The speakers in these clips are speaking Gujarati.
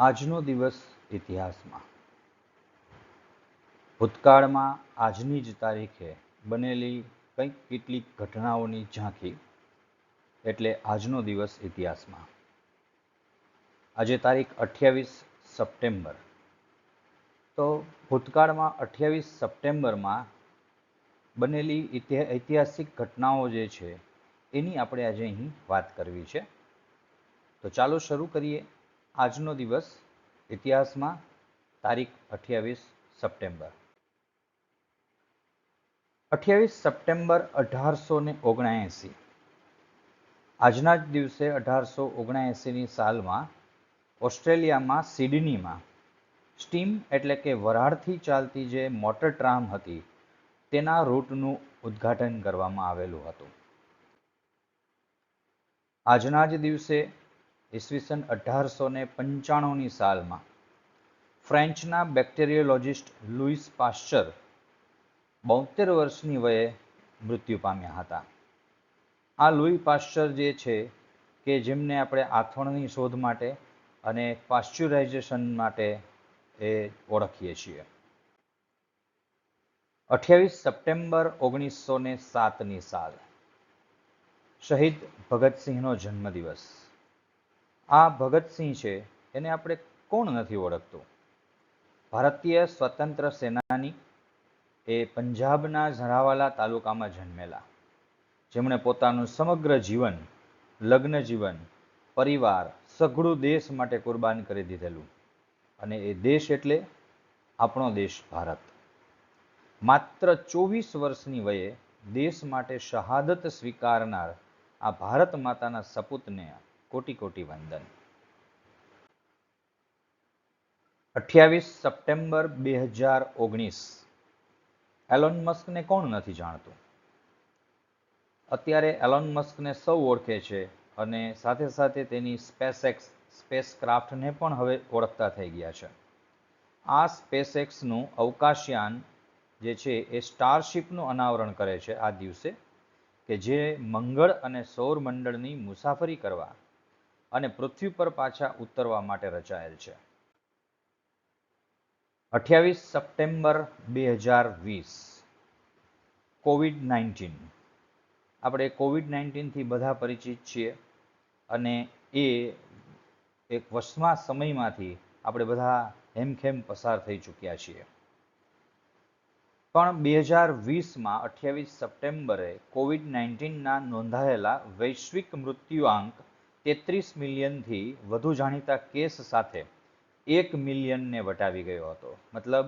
આજનો દિવસ ઇતિહાસમાં. ભૂતકાળમાં આજની જ તારીખે બનેલી કંઈક કેટલીક ઘટનાઓની ઝાંખી એટલે આજનો દિવસ ઇતિહાસમાં. આજે તારીખ અઠ્યાવીસ સપ્ટેમ્બર. તો ભૂતકાળમાં અઠ્યાવીસ સપ્ટેમ્બરમાં બનેલી ઐતિહાસિક ઘટનાઓ જે છે, એની આપણે આજે અહીં વાત કરવી છે. તો ચાલો શરૂ કરીએ. આજનો દિવસ ઇતિહાસમાં તારીખ અઠ્યાવીસ સપ્ટેમ્બર. અઠ્યાવીસ સપ્ટેમ્બર અઢારસો ને ઓગણએંસી આજના જ દિવસે અઢારસો ઓગણએંસીની સાલમાં ઓસ્ટ્રેલિયામાં સિડનીમાં સ્ટીમ એટલે કે વરાળથી ચાલતી જે મોટર ટ્રામ હતી, તેના રૂટનું ઉદ્ઘાટન કરવામાં આવેલું હતું. આજના જ દિવસે ઈસવીસન અઢારસો ને પંચાણુંની સાલમાં ફ્રેન્ચના બેક્ટેરિયોલોજિસ્ટ લુઈસ પાશ્ચર બોતેર વર્ષની વયે મૃત્યુ પામ્યા હતા. આ લુઈ પાશ્ચર જે છે કે જેમને આપણે આથવણની શોધ માટે અને પાશ્ચ્યુરાઇઝેશન માટે એ ઓળખીએ છીએ. અઠ્યાવીસ સપ્ટેમ્બર ઓગણીસો ને સાતની સાલ, શહીદ ભગતસિંહનો જન્મદિવસ. આ ભગતસિંહ છે, એને આપણે કોણ નથી ઓળખતું? ભારતીય સ્વતંત્ર સેનાની એ પંજાબના ઝરાવાલા તાલુકામાં જન્મેલા. જેમણે પોતાનું સમગ્ર જીવન, લગ્ન જીવન, પરિવાર, સઘળું દેશ માટે કુરબાન કરી દીધેલું. અને એ દેશ એટલે આપણો દેશ ભારત. માત્ર ચોવીસ વર્ષની વયે દેશ માટે શહાદત સ્વીકારનાર આ ભારત માતાના સપૂતને કોટી કોટી વંદન. અઠ્યાવીસ સપ્ટેમ્બર બે હજાર ઓગણીસ. એલોન મસ્કને કોણ નથી જાણતું? અત્યારે એલોન મસ્કને સૌ ઓળખે છે અને સાથે સાથે તેની સ્પેસએક્સ સ્પેસ ક્રાફ્ટને પણ હવે ઓળખતા થઈ ગયા છે. આ સ્પેસએક્સનું અવકાશયાન જે છે એ સ્ટારશિપનું અનાવરણ કરે છે આ દિવસે કે જે મંગળ અને સૌરમંડળની મુસાફરી કરવા અને પૃથ્વી પર પાછા ઉતરવા માટે રચાયેલ છે. અઠ્યાવીસ સપ્ટેમ્બર બે હજાર વીસ. COVID nineteen. આપણે કોવિડ નાઇન્ટીનથી બધા પરિચિત છીએ અને એ એક વર્ષમાં સમયમાંથી આપણે બધા હેમખેમ પસાર થઈ ચૂક્યા છીએ. પણ બે હજાર વીસમાં અઠ્યાવીસ સપ્ટેમ્બરે કોવિડ નાઇન્ટીનના નોંધાયેલા વૈશ્વિક મૃત્યુઆંક તેત્રીસ મિલિયનથી વધુ જાણીતા કેસ સાથે એક મિલિયનને વટાવી ગયો હતો. મતલબ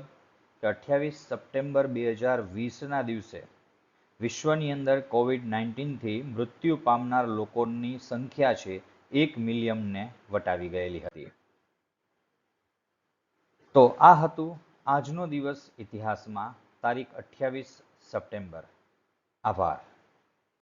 કે અઠ્યાવીસ સપ્ટેમ્બર બે હજાર વીસના દિવસે વિશ્વની અંદર કોવિડ નાઇન્ટીનથી મૃત્યુ પામનાર લોકોની સંખ્યા છે એક મિલિયનને વટાવી ગયેલી હતી. તો આ હતું આજનો દિવસ ઇતિહાસમાં તારીખ અઠ્યાવીસ સપ્ટેમ્બર. આભાર.